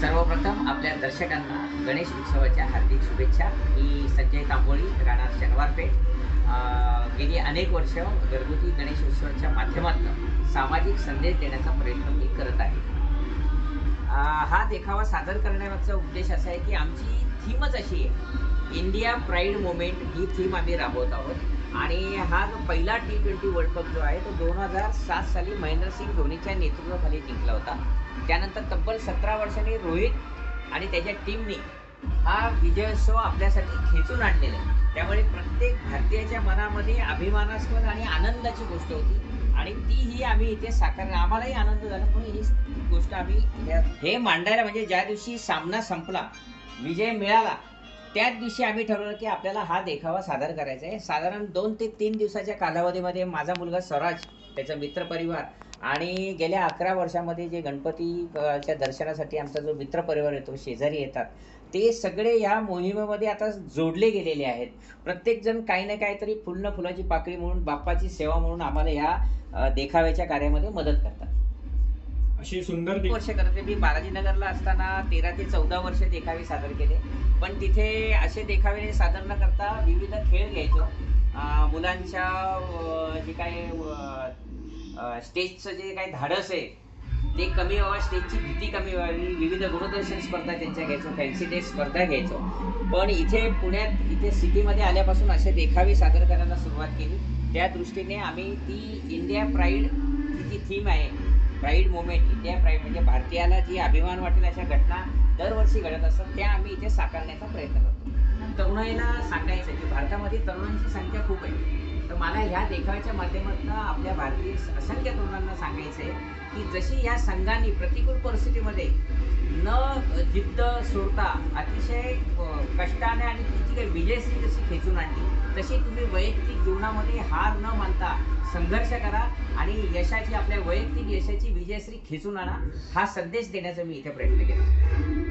सर्वप्रथम आपल्या दर्शकांना गणेश उत्सवाच्या हार्दिक शुभेच्छा. मी संजय तांबोळी राहणार शनिवारपेठ. गेली अनेक वर्ष घरगुती गणेश उत्सवाच्या माध्यमातून सामाजिक संदेश देण्याचा प्रयत्न मी करत आहे. हा देखावा सादर करण्यामागचा उद्देश असा आहे की आमची थीमच अशी आहे. इंडिया प्राईड मुवमेंट ही थीम आम्ही राबवत आहोत. आणि हा जो पहिला टी ट्वेंटी वर्ल्ड कप जो आहे तो दोन हजार सात साली महेंद्रसिंग धोनीच्या नेतृत्वाखाली जिंकला होता. त्यानंतर तब्बल सतरा वर्षांनी रोहित आणि त्याच्या टीमने हा विजयोत्सव आपल्यासाठी खेचून आणलेला आहे. त्यामुळे प्रत्येक भारतीयाच्या मनामध्ये अभिमानास्पद आणि आनंदाची गोष्ट होती. आणि तीही आम्ही इथे साकार आम्हालाही आनंद झाला. पण ही गोष्ट आम्ही हे मांडायला म्हणजे ज्या दिवशी सामना संपला विजय मिळाला त्याच दिवशी आम्ही ठरवलं की आपल्याला हा देखावा सादर करायचा आहे. साधारण दोन ते तीन दिवसाच्या कालावधीमध्ये माझा मुलगा स्वराज त्याचा मित्रपरिवार आणि गेल्या अकरा वर्षामध्ये जे गणपतीच्या दर्शनासाठी आमचा जो मित्रपरिवार येतो शेजारी येतात ते सगळे या मोहिमेमध्ये आता जोडले गेलेले आहेत. प्रत्येकजण काही ना काहीतरी फुल फुलाची पाकळी म्हणून बाप्पाची सेवा म्हणून आम्हाला या देखाव्याच्या कार्यामध्ये मदत करतात. अशी सुंदर वर्ष करते. मी बालाजीनगरला असताना तेरा ते चौदा वर्ष देखावे सादर केले. पण तिथे असे देखावे सादर न करता विविध खेळ घ्यायचो. मुलांच्या जे काही स्टेजचं जे काही धाडस आहे ते कमी व्हावं स्टेजची भीती कमी व्हावी विविध गुणदर्शन स्पर्धा त्यांच्या घ्यायचो फॅन्सी डे स्पर्धा घ्यायचो. पण इथे पुण्यात इथे सिटीमध्ये आल्यापासून असे देखावे सादर करायला सुरुवात केली. त्या दृष्टीने आम्ही ती इंडिया प्राईड ही जी थीम आहे. प्राईड मुवमेंट इंडिया प्राईड म्हणजे भारतीयाला जी अभिमान वाटेल अशा घटना दरवर्षी घडत असतात त्या आम्ही इथे साकारण्याचा प्रयत्न करतो. तरुणाईला सांगायचं आहे की भारतामध्ये तरुणांची संख्या खूप आहे. तर मला ह्या देखाव्याच्या माध्यमातून आपल्या भारतीय असंख्य तरुणांना सांगायचं आहे की जशी या संघाने प्रतिकूल परिस्थितीमध्ये न जिद्द सोडता अतिशय कष्टाने आणि तिची काही विजयश्री जशी खेचून आणली. तशी तुम्ही वैयक्तिक जीवनामध्ये हार न मानता संघर्ष करा आणि यशाची आपल्या वैयक्तिक यशाची विजयश्री खेचून आणा हा संदेश देण्याचा मी इथे प्रयत्न केला.